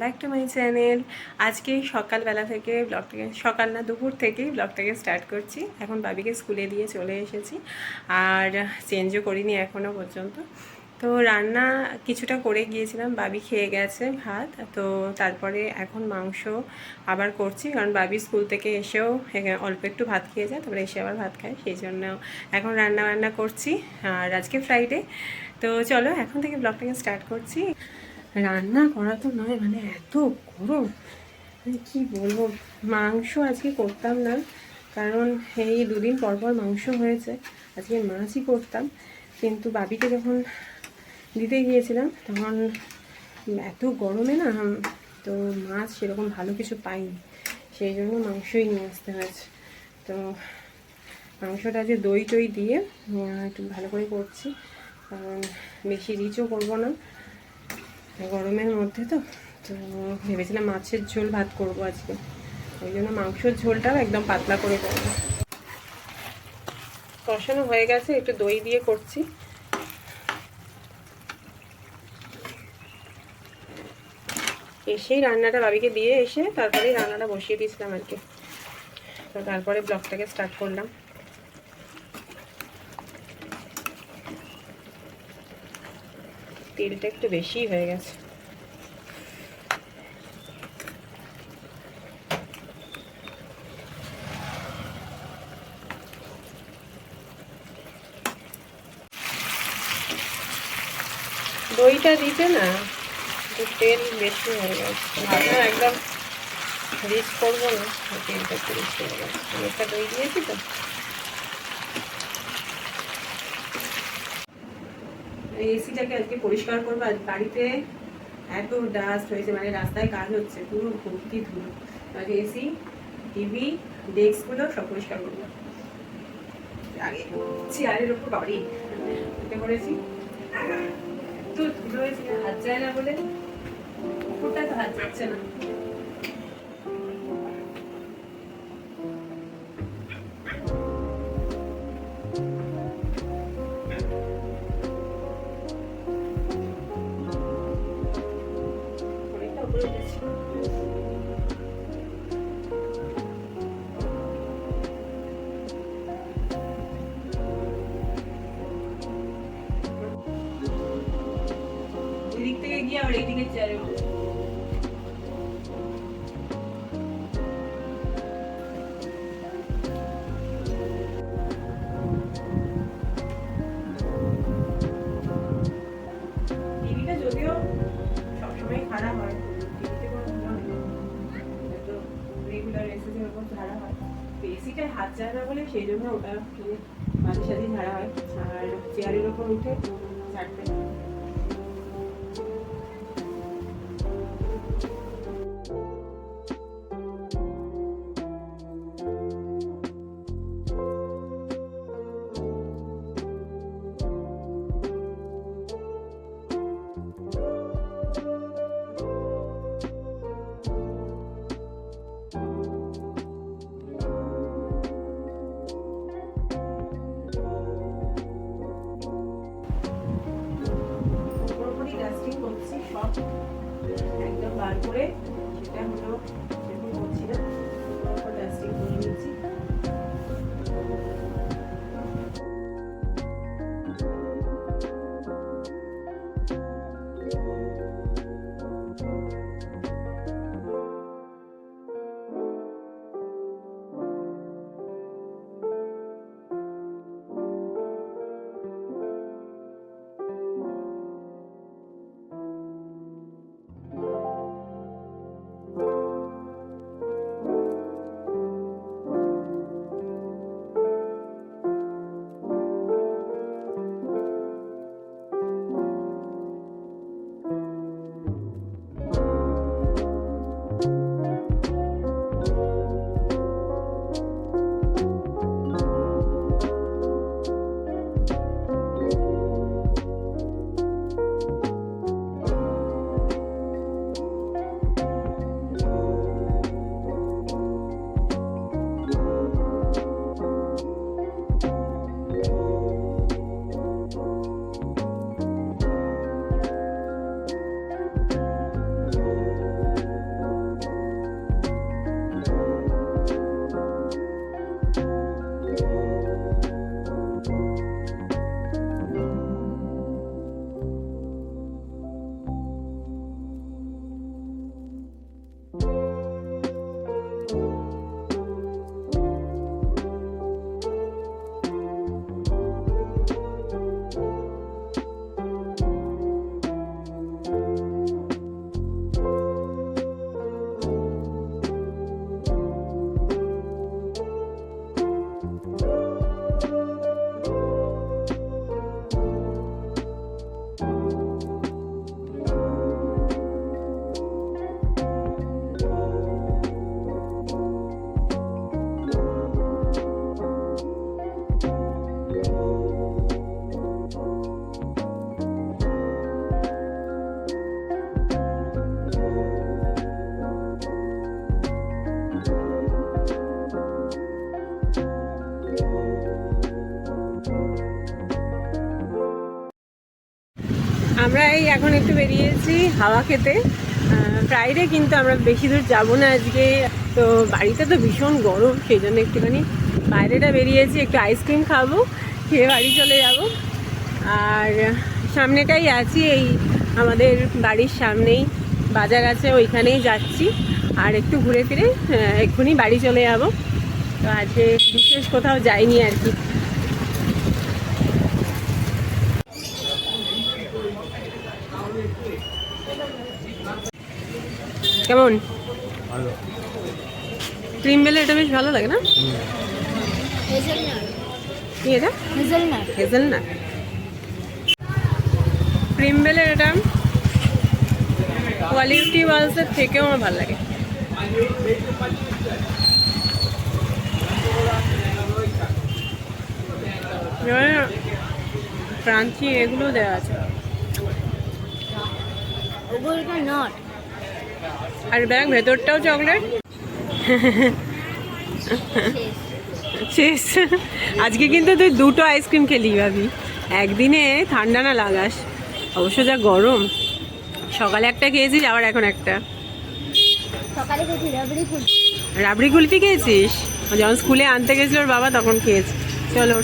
Back to my channel আজকে সকালবেলা থেকে ব্লগটাকে সকাল না দুপুর থেকেই ব্লগটাকে স্টার্ট করছি। এখন বাবিকে স্কুলে দিয়ে চলে এসেছি। আর চেঞ্জও করিনি এখনও পর্যন্ত। তো রান্না কিছুটা করে গিয়েছিলাম, বাবি খেয়ে গেছে ভাত। তো তারপরে এখন মাংস আবার করছি, কারণ বাবি স্কুল থেকে এসেও অল্প একটু ভাত খেয়ে যায়, তারপরে এসে আবার ভাত খায়। সেই জন্য এখন রান্না বান্না করছি। আর আজকে ফ্রাইডে তো চলো এখন থেকে ব্লগটাকে স্টার্ট করছি। রান্না করা তো নয় মানে এত গরম। কী বলব? মাংস আজকে করতাম না, কারণ এই দুদিন পর পর মাংস হয়েছে। আজকে মাছই করতাম, কিন্তু বাবিকে যখন দিতে গিয়েছিলাম, তখন এত গরমে না, তো মাছ সেরকম ভালো কিছু পাইনি। সেই জন্য মাংসই নিয়ে আসতে হয়েছে। তো মাংসটা যে দই টই দিয়ে একটু ভালো করে করছি, কারণ বেশি রিচও করব না। গরমের মধ্যে তো তো ভেবেছিলাম মাছের ঝোল ভাত করব আজকে। ওই জন্য মাংসের ঝোলটাও একদম পাতলা করে করব। কষানো হয়ে গেছে, একটু দই দিয়ে করছি। এসেই রান্নাটা বাবিকে দিয়ে এসে তারপরে রান্নাটা বসিয়ে দিয়েছিলাম আর কি। তো তারপরে ব্লগটাকে স্টার্ট করলাম। তেলটা একটু বেশিই হয়ে গেছে। দইটা দিতে না, একটু তেল বেশি হয়ে গেছে। একদম রিচ করব না, তেলটা একটু বেশি হয়ে গেছে। দই দিয়েছি তো। এসিটাকে আজকে পরিষ্কার করব। আজ বাড়িতে এত ডাস্ট হয়েছে মানে রাস্তায় কাজ হচ্ছে, পুরো ভর্তি ধুলো। আর এসি টিভি ডেস্কগুলো সব পরিষ্কার করব। আগে চেয়ারের ওপর বাড়ি পড়েছি তো ধুলো হাত যায় না বলে। উপরটা তো হাত যাচ্ছে না। ঝাড়া হয় তো এসিটায় হাত না বলে সেই জন্য ওটা মাঝে সাঝে ঝাড়া হয়। আর চেয়ারের ওপর উঠে ঝাড়তে একদম বার করে সেটা হলো আমরা এই এখন একটু বেরিয়েছি হাওয়া খেতে। ফ্রাইডে কিন্তু আমরা বেশি দূর যাব না আজকে। তো বাড়িতে তো ভীষণ গরম, সেই জন্য একটুখানি বাইরেটা বেরিয়েছি, একটু আইসক্রিম খাব, খেয়ে বাড়ি চলে যাব। আর সামনেটাই আছি এই আমাদের বাড়ির সামনেই, বাজার আছে ওইখানেই যাচ্ছি। আর একটু ঘুরে ফিরে এক্ষুনি বাড়ি চলে যাব। তো আজকে বিশেষ কোথাও যাইনি আর কি। কেমন? ক্রিম বেলে এটা বেশ ভালো লাগে না? কি এটা? হেজেলনাট। হেজেল ক্রিম বেলের এটা কোয়ালিটি ওয়ালসের থেকেও আমার ভালো লাগে। ক্রাঞ্চি এগুলো দেওয়া আছে। নট আর ব্যাগ ভেতরটাও চকলেট? শেষ আজকে কিন্তু তুই দুটো আইসক্রিম খেলি ভাবি। একদিনে ঠান্ডা না লাগাস? অবশ্য যা গরম। সকালে একটা খেয়েছিস আবার এখন একটা। রাবড়ি কুলফি খেয়েছিস? যখন স্কুলে আনতে গেছিল ওর বাবা তখন খেয়েছি চলো